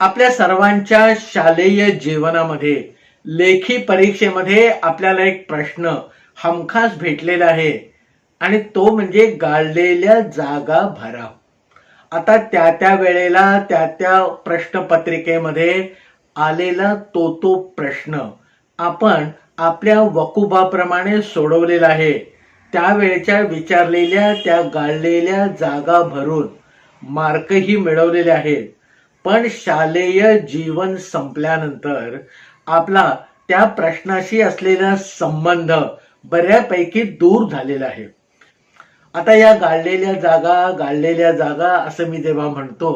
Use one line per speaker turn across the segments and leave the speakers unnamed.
आपल्या सर्वांच्या शालेय जीवनामध्ये लेखी परीक्षेमध्ये आपल्याला एक प्रश्न हमखास भेटलेला आहे आणि तो म्हणजे गाळलेल्या जागा भरा. आता त्या त्या वेळेला त्या त्या प्रश्नपत्रिकेमध्ये आलेला तो तो प्रश्न आपण आपल्या वकुबाप्रमाणे सोडवलेला आहे. त्यावेळेच्या विचारलेल्या त्या गाळलेल्या जागा भरून मार्कही मिळवलेले आहेत. पण शालेय जीवन संपल्यानंतर आपला त्या प्रश्नाशी असलेला संबंध बऱ्यापैकी दूर झालेला आहे. आता या गाळलेल्या जागा गाळलेल्या जागा असं मी जेव्हा म्हणतो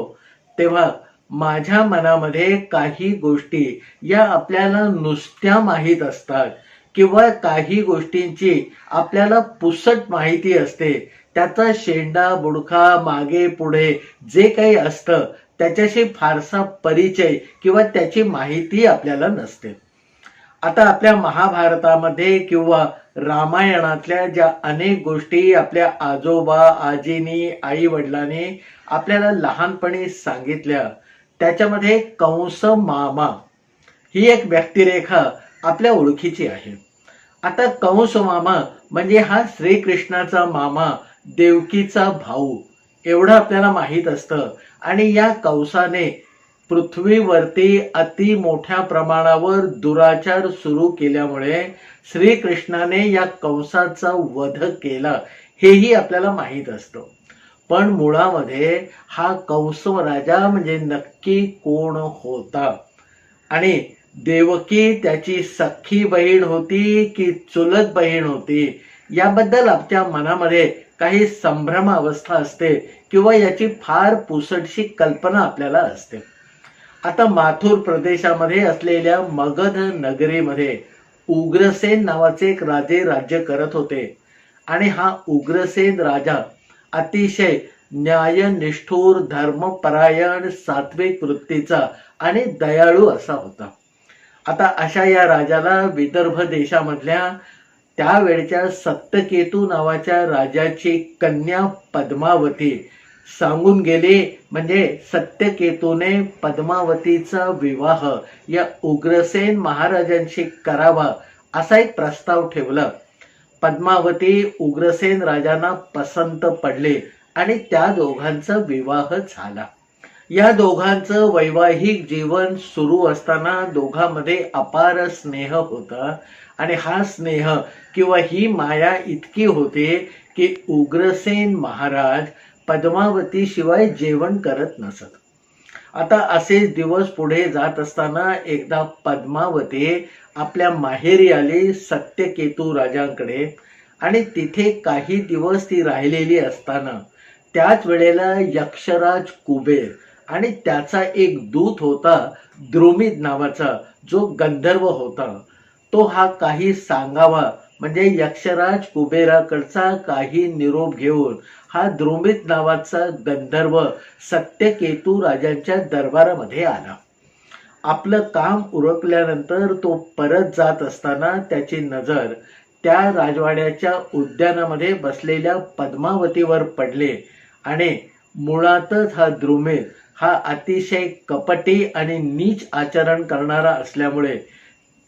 तेव्हा माझ्या मनामध्ये काही गोष्टी या आपल्याला नुसत्या माहीत असतात किंवा काही गोष्टींची आपल्याला पुसट माहिती असते. त्याचा शेंडा बुडखा मागे पुढे जे काही असतं त्याच्याशी फारसा परिचय किंवा त्याची माहिती आपल्याला नसते. आता आपल्या महाभारतामध्ये किंवा रामायणातल्या ज्या अनेक गोष्टी आपल्या आजोबा आजीनी आई वडिलांनी आपल्याला लहानपणी सांगितल्या त्याच्यामध्ये कंस मामा ही एक व्यक्तिरेखा आपल्या ओळखीची आहे. आता कंस मामा म्हणजे हा श्रीकृष्णाचा मामा देवकीचा भाऊ. एवढं आपल्याला माहीत असतं. आणि या कंसाने पृथ्वीवरती अति मोठ्या प्रमाणावर दुराचार सुरू केल्यामुळे श्रीकृष्णाने या कंसाचा वध केला हेही आपल्याला माहीत असतं. पण मुळामध्ये हा कंस राजा म्हणजे नक्की कोण होता? आणि देवकी त्याची सख्खी बहीण होती की चुलत बहीण होती? याबद्दल आपल्या मनामध्ये काही संभ्रम अवस्था असते किंवा याची फार पुसटशी कल्पना आपल्याला असते. आता माथुर प्रदेशामध्ये असलेल्या मगध नगरीमध्ये उग्रसेन नावाचे एक राजे राज्य करत होते. आणि हा उग्रसेन राजा अतिशय न्यायनिष्ठूर धर्मपरायण सात्विक वृत्तीचा आणि दयाळू असा होता. आता अशा या राजाला विदर्भ देशामधल्या त्यावेळच्या सप्तकेतू नावाच्या राजाची कन्या पद्मावती. सांगून गेले म्हणजे सत्यकेतूने पद्मावतीचा विवाह या उग्रसेन महाराजांशी करावा असा एक प्रस्ताव ठेवला. पद्मावती उग्रसेन राजांना पसंत पडले आणि त्या दोघांचा विवाह झाला. या दोघांचं वैवाहिक जीवन सुरू असताना दोघांमध्ये अपार स्नेह होता. आणि हा स्नेह किंवा ही माया इतकी होते की उग्रसेन महाराज पद्मावती शिवाय जेवण करत नसत. आता असेच दिवस पुढे जात असताना एकदा पद्मावती आपल्या माहेरी आली सत्यकेतू राजांकडे आणि तिथे काही दिवस ती राहिलेली असताना त्याच वेळेला यक्षराज कुबेर आणि त्याचा एक दूत होता द्रुमिद नावाचा जो गंधर्व होता. तो हा काही सांगावा. म्हणजे यक्षराज कुबेराकडचा काही निरोप घेऊन हा द्रुमित नावाचा गंधर्व सत्यकेतू राजांच्या दरबारामध्ये आला. आपलं काम उरकल्यानंतर तो परत जात असताना त्याची नजर त्या राजवाड्याच्या उद्यानामध्ये बसलेल्या पद्मावतीवर पडले आणि मुळातच हा द्रुमित हा अतिशय कपटी आणि नीच आचरण करणारा असल्यामुळे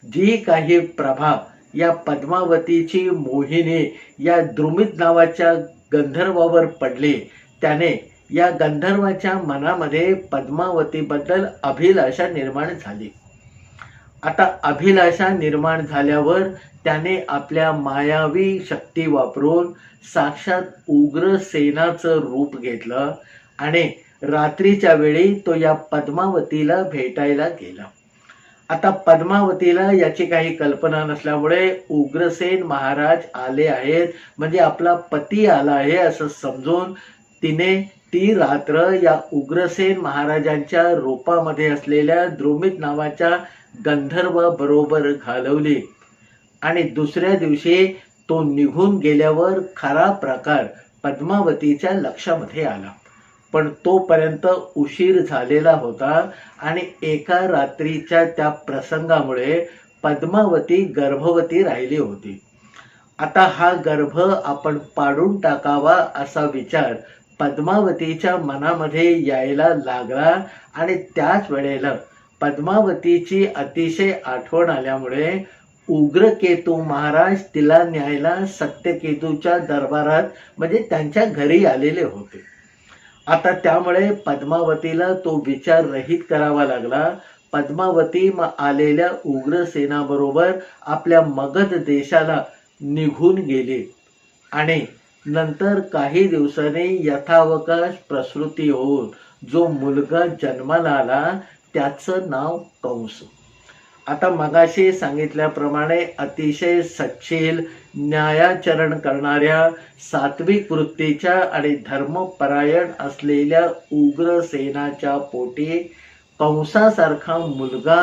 जी काही प्रभा या पद्मावतीची मोहिनी या द्रुमित नावाच्या गंधर्वावर पडली त्याने या गंधर्वाच्या मनामध्ये पद्मावतीबद्दल अभिलाषा निर्माण झाली. आता अभिलाषा निर्माण झाल्यावर त्याने आपल्या मायावी शक्ती वापरून साक्षात उग्र सेनाचं रूप घेतलं आणि रात्रीच्या वेळी तो या पद्मावतीला भेटायला गेला. आता पद्मावतीला याची काही कल्पना नसल्यामुळे उग्रसेन महाराज आले आहेत. म्हणजे आपला पती आला आहे असं समजून तिने ती रात्र या उग्रसेन महाराजांच्या रूपामध्ये असलेल्या द्रोमित नावाच्या गंधर्व बरोबर घालवली. आणि दुसऱ्या दिवशी तो निघून गेल्यावर खरा प्रकार पद्मावतीच्या लक्षामध्ये आला. पण तोपर्यंत उशीर झालेला होता आणि एका रात्रीच्या त्या प्रसंगामुळे पद्मावती गर्भवती राहिली होती. आता हा गर्भ आपण पाडून टाकावा असा विचार पद्मावतीच्या मनामध्ये यायला लागला आणि त्याच वेळेला पद्मावतीची अतिशय आठवण आल्यामुळे उग्रकेतू महाराज तिला न्यायला सत्यकेतूच्या दरबारात म्हणजे त्यांच्या घरी आलेले होते. आता त्यामुळे पद्मावतीला तो विचार रहित करावा लागला. पद्मावती मग आलेल्या उग्रसेनाबरोबर आपल्या मगध देशाला निघून गेली. आणि नंतर काही दिवसांनी यथावकाश प्रसृती होऊन जो मुलगा जन्माला आला त्याचं नाव कंस. आता मगाशी सांगितल्याप्रमाणे अतिशय सचिल न्यायाचरण करणाऱ्या सात्विक वृत्तीच्या आणि धर्मपरायण असलेल्या उग्र सेनाच्या पोटी कंसासारखा मुलगा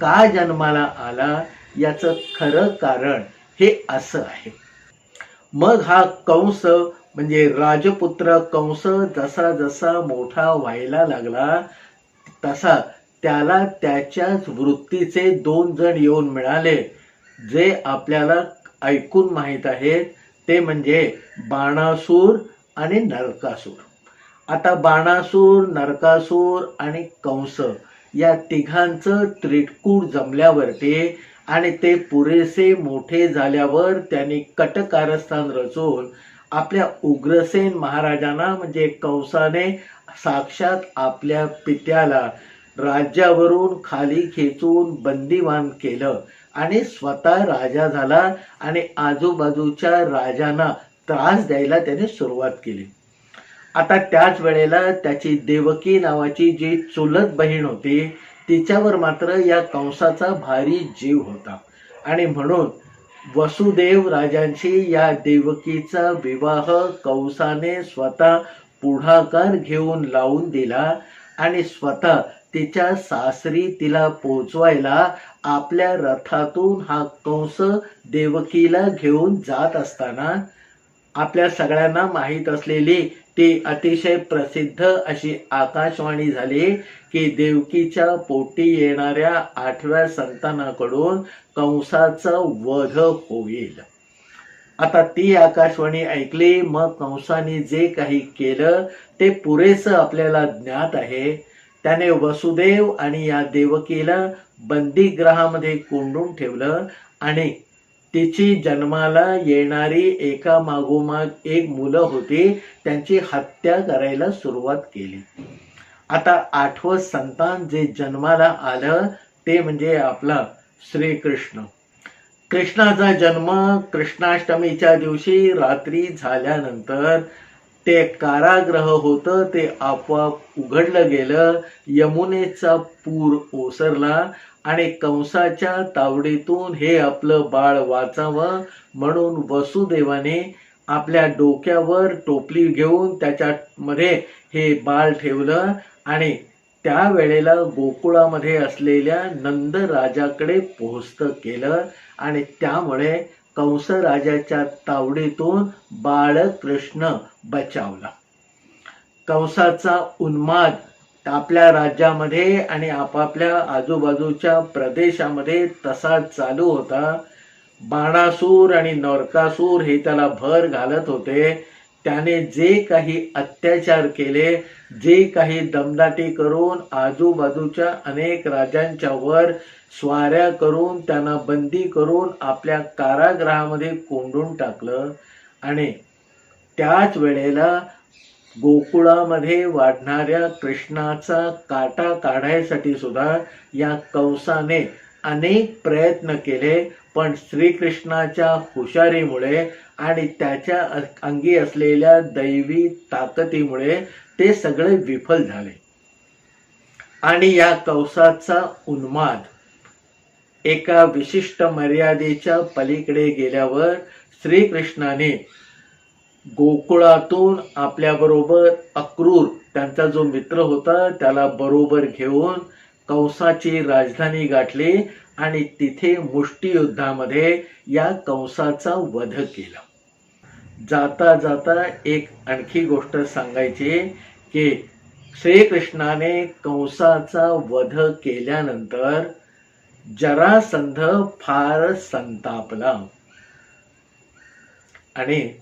का जन्माला आला याचं खरं कारण हे असं आहे. मग हा कंस म्हणजे राजपुत्र कंस जसा जसा मोठा व्हायला लागला तसा त्याला त्याच्याच वृत्तीचे दोन जण येऊन मिळाले जे आपल्याला ऐकून माहीत आहेत. ते म्हणजे बाणासूर आणि नरकासूर. आता बाणासूर नरकासूर आणि कंस या तिघांचं त्रिटकूट जमल्यावरती आणि ते पुरेसे मोठे झाल्यावर त्यांनी कटकारस्थान रचून आपल्या उग्रसेन महाराजांना म्हणजे कंसाने साक्षात आपल्या पित्याला राज्यावरून खाली खेचून बंदिवान केलं. आणि स्वतः राजा झाला आणि आजूबाजूच्या राजांना त्रास द्यायला त्याने सुरुवात केली. आता त्याच वेळेला त्याची देवकी नावाची जी चुलत बहीण होती तिच्यावर मात्र या कंसाचा भारी जीव होता. आणि म्हणून वसुदेव राजांशी या देवकीचा विवाह कंसाने स्वतः पुढाकार घेऊन लावून दिला आणि स्वतः तिच्या सासरी तिला पोहोचवायला आपल्या रथातून हा कंस देवकीला घेऊन जात असताना आपल्या सगळ्यांना माहीत असलेली ती अतिशय प्रसिद्ध अशी आकाशवाणी झाली की देवकीच्या पोटी येणाऱ्या आठव्या संतानाकडून कंसाचा वध होईल. आता ती आकाशवाणी ऐकली मग कंसाने जे काही केलं ते पुरेसं आपल्याला ज्ञात आहे. त्याने वसुदेव आणि या देवकीला बंदीग्रहामध्ये कोंडून ठेवलं आणि तिची जन्माला येणारी एका मागोमाग एक मुलं होती त्यांची हत्या करायला सुरुवात केली. आता आठवं संतान जे जन्माला आलं ते म्हणजे आपला श्रीकृष्ण. कृष्णाचा जन्म कृष्णाष्टमीच्या दिवशी रात्री झाल्यानंतर ते काराग्रह होतं ते आपोआप उघडलं गेलं यमुनेचा पूर ओसरला आणि कंसाच्या तावडीतून हे आपलं बाळ वाचावं म्हणून वसुदेवाने आपल्या डोक्यावर टोपली घेऊन त्याच्यामध्ये हे बाळ ठेवलं आणि त्यावेळेला गोकुळामध्ये असलेल्या नंद राजाकडे पोहोचत केलं आणि त्यामुळे कंस राजाच्या तावडीतून बाळकृष्ण बचावला. कंसाचा उन्माद आपल्या राज्यामध्ये आणि आपापल्या आजूबाजूच्या प्रदेशामध्ये तसा चालू होता. बाणासूर आणि नरकासूर हे त्याला भर घालत होते. त्याने जे काही अत्याचार केले जे काही दमदाटी करून आजूबाजूच्या अनेक राजांच्या वर स्वाऱ्या करून त्यांना बंदी करून आपल्या कारागृहामध्ये कोंडून टाकलं आणि त्याच वेळेला गोकुळामध्ये वाढणाऱ्या कृष्णाचा काटा काढायसाठी सुद्धा या कंसाने अनेक प्रयत्न केले. पण श्रीकृष्णाच्या हुशारीमुळे आणि त्याच्या अंगी असलेल्या दैवी ताकदीमुळे ते सगळे विफल झाले. आणि या कवसाचा उन्माद एका विशिष्ट मर्यादेच्या पलीकडे गेल्यावर श्रीकृष्णाने गोकुळातून आपल्याबरोबर अक्रूर त्यांचा जो मित्र होता त्याला बरोबर घेऊन कंसाची राजधानी गाठली आणि तिथे मुष्टियुद्धामध्ये या कंसाचा वध केला. जाता जाता एक आणखी गोष्ट सांगायची की श्रीकृष्णाने कंसाचा वध केल्यानंतर जरासंध फार संतापला. आणि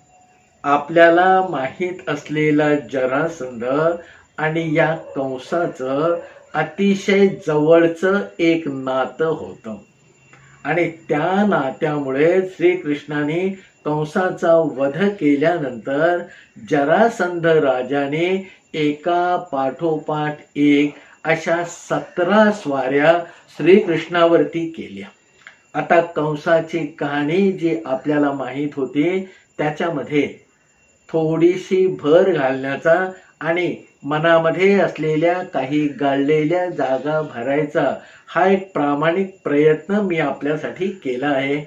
आपल्याला माहीत असलेला जरासंध आणि या कंसाचं अतिशय जवळचं एक नातं होतं. आणि त्या नात्यामुळे श्रीकृष्णाने कंसाचा वध केल्यानंतर जरासंध राजाने एका पाठोपाठ एक अशा सतरा स्वाऱ्या श्रीकृष्णावरती केल्या. आता कंसाची कहाणी जी आपल्याला माहीत होती त्याच्यामध्ये थोडीशी भर घालण्याचा आणि मनामध्ये असलेल्या काही गाळलेल्या जागा भरायचा हा एक प्रामाणिक प्रयत्न मी आपल्यासाठी केला आहे.